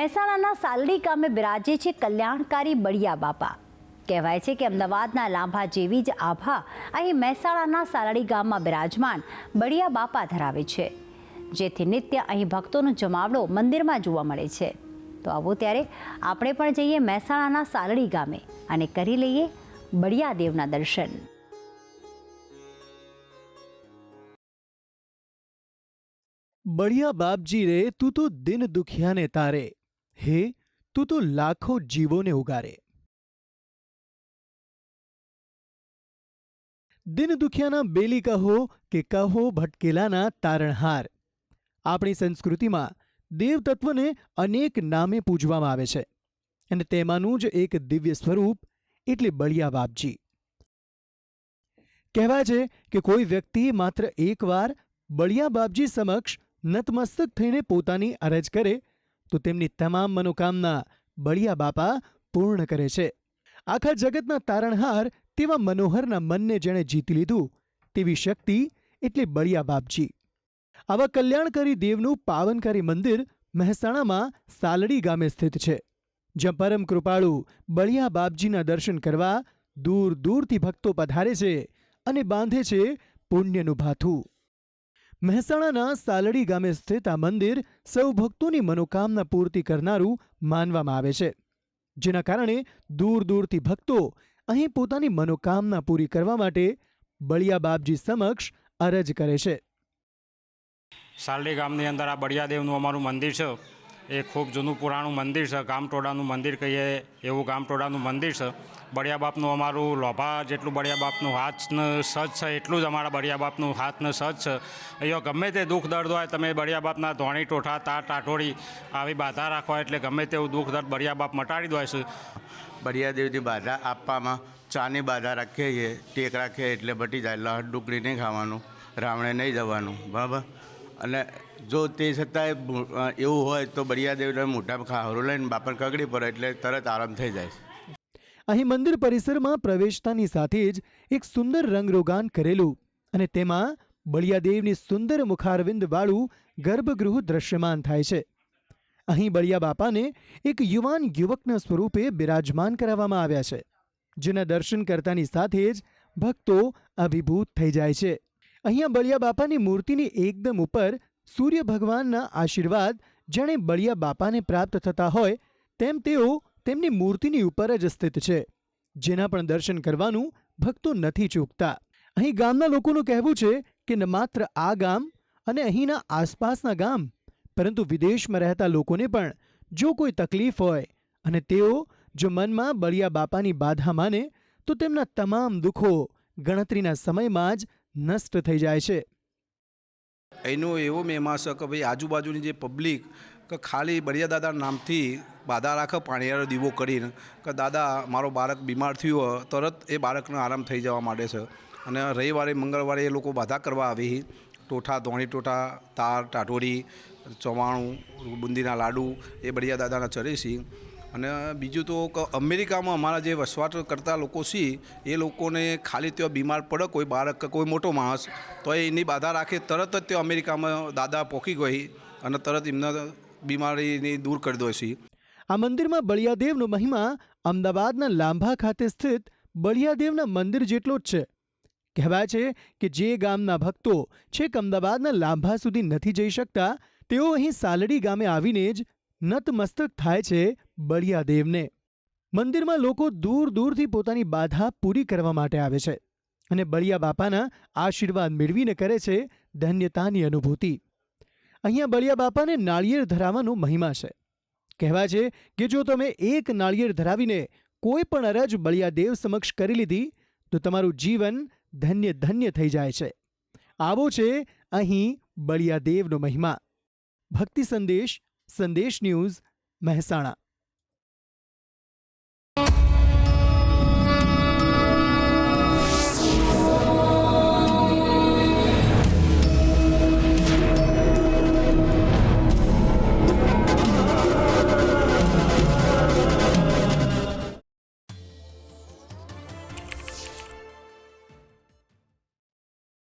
મહેસાણાના સાલડી ગામે બિરાજે છે કલ્યાણકારી બળિયા બાપા. કહેવાય છે કે અમદાવાદના લાંભા જેવી જ આભા અહીં મહેસાણાના સાલડી ગામમાં બિરાજમાન બળિયા બાપા ધરાવે છે. જેથી નિત્ય અહીં ભક્તોનો જમાવડો મંદિરમાં જોવા મળે છે. તો આવો ત્યારે આપણે પણ જઈએ મહેસાણાના સાલડી ગામે અને કરી લઈએ બળિયા દેવના દર્શન. બળિયા બાપજી રે તું તો દિન દુખિયાને તારે. હે, તું તો લાખો જીવોને ઉગારે. દિન દુખિયાના બેલી કહો કે કહો ભટકેલાના તારણહાર. આપણી સંસ્કૃતિમાં દેવતત્વને અનેક નામે પૂજવામાં આવે છે. અને તેમાંનું જ એક દિવ્ય સ્વરૂપ એટલે બળિયા બાપજી. કહેવાય છે કે કોઈ વ્યક્તિ માત્ર એકવાર બળિયા બાપજી સમક્ષ નતમસ્તક થઈને પોતાની અરજ કરે તો તેમની તમામ મનોકામના બળિયા બાપા પૂર્ણ કરે છે. આખા જગતના તારણહાર તેવા મનોહરના મનને જેણે જીતી લીધું, તેવી શક્તિ એટલે બળિયા બાપજી. આવા કલ્યાણકારી દેવનું પાવનકારી મંદિર મહેસાણામાં સાલડી ગામે સ્થિત છે, જ્યાં પરમ કૃપાળુ બળિયા બાપજીના દર્શન કરવા દૂર દૂરથી ભક્તો પધારે છે અને બાંધે છે પુણ્યનું ભાથું. મહેસાણાના સાલડી ગામે સ્થિત આ મંદિર સૌ ભક્તોની મનોકામના પૂર્તિ કરનારું માનવામાં આવે છે. જેના કારણે દૂર દૂરથી ભક્તો અહીં પોતાની મનોકામના પૂરી કરવા માટે બળિયા બાપજી સમક્ષ અરજ કરે છે. સાલડી ગામની અંદર આ બળિયાદેવનું અમારું મંદિર છે. એ ખૂબ જૂનું પુરાણું મંદિર છે. ગામટોડાનું મંદિર કહીએ એવું ગામટોડાનું મંદિર છે. બળિયા બાપનું અમારું લોભા જેટલું બળિયા બાપનું હાથને સજ છે, એટલું જ અમારા બળિયા બાપનું હાથને સજ છે. અહીંયા ગમે તે દુઃખ દર્દ હોય, તમે બળિયા બાપના ધોણી, ટોઠા, તાર ટાટોળી આવી બાધા રાખવા એટલે ગમે તેવું દુઃખ દર્દ બળિયાબાપ મટાડી દો છે. બળિયાદેવની બાધા આપવામાં ચાની બાધા રાખીએ છીએ, ટેક રાખીએ એટલે બટી જાય લહટ ડુકડી નહીં ખાવાનું, રાવણે નહીં જવાનું, બરાબર? અને જો તે છતાંય એવું હોય તો બળિયાદેવને મોટા ખાવરું લઈને બાપણ કગડી પડે એટલે તરત આરામ થઈ જાય. છે અહીં મંદિર પરિસરમાં પ્રવેશતાની સાથે જ એક સુંદર રંગરોગાન કરેલું અને તેમાં બળિયાદેવની સુંદર મુખારવિંદવાળું ગર્ભગૃહ દ્રશ્યમાન થાય છે. અહીં બળિયા બાપાને એક યુવાન યુવકના સ્વરૂપે બિરાજમાન કરાવવામાં આવ્યા છે, જેના દર્શન કરતાની સાથે જ ભક્તો અભિભૂત થઈ જાય છે. અહીંયા બળિયા બાપાની મૂર્તિની એકદમ ઉપર સૂર્ય ભગવાનના આશીર્વાદ જેણે બળિયા બાપાને પ્રાપ્ત થતા હોય, તેમ તેઓ તેમની મૂર્તિની ઉપર જ સ્થિત છે, જેના પણ દર્શન કરવાનું ભક્તો નથી ચૂકતા. અહીં ગામના લોકોનું કહેવું છે કે ન માત્ર આ ગામ અને અહીંના આસપાસના ગામ, પરંતુ વિદેશમાં રહેતા લોકોને પણ જો કોઈ તકલીફ હોય અને તેઓ જો મનમાં બળિયા બાપાની બાધા માને, તો તેમના તમામ દુઃખો ગણતરીના સમયમાં જ નષ્ટ થઈ જાય છે. એનો એવો મહેમા છે કે ભાઈ આજુબાજુની જે પબ્લિક કે ખાલી બળિયા દાદા નામથી બાધા રાખે, પાણીયારો દીવો કરીને કે દાદા, મારો બાળક બીમાર થયું તરત એ બાળકને આરામ થઈ જવા માંડે છે. અને રવિવારે, મંગળવારે એ લોકો બાધા કરવા આવી ટોઠા, ધોણી ટોઠા, તાર ટાટોરી ચવાણું, બુંદીના લાડુ એ બળિયા દાદાના ચરે અને બીજું તો અમેરિકામાં અમારા જે વસવાટ કરતા લોકો છે, એ લોકોને ખાલી ત્યાં બીમાર પડે, કોઈ બાળક, કોઈ મોટો માણસ, તો એની બાધા રાખે, તરત જ તે અમેરિકામાં દાદા પોકી ગઈ અને તરત એમના બીમારીની દૂર કરી દો છે. આ મંદિરમાં બળિયાદેવનો મહિમા અમદાવાદના લાંભા ખાતે સ્થિત બળિયાદેવના મંદિર જેટલો જ છે. કહેવાય છે કે જે ગામના ભક્તો છેક અમદાવાદના લાંભા સુધી નથી જઈ શકતા, તેઓ અહીં સાલડી ગામે આવીને જ નતમસ્તક થાય છે બળિયાદેવને. મંદિરમાં લોકો દૂર દૂરથી પોતાની બાધા પૂરી કરવા માટે આવે છે અને બળિયા બાપાના આશીર્વાદ મેળવીને કરે છે ધન્યતાની અનુભૂતિ. અહીંયા બળિયા બાપાને નાળિયેર ધરાવવાનો મહિમા છે. કહેવાય છે કે જો તમે એક નાળિયેર ધરાવીને કોઈ પણ અરજ બળિયાદેવ સમક્ષ કરી લીધી, તો તમારું જીવન ધન્ય ધન્ય થઈ જાય છે. આવો છે અહીં બળિયાદેવનો મહિમા. ભક્તિ સંદેશ સંદેશ ન્યૂઝ મહેસાણા.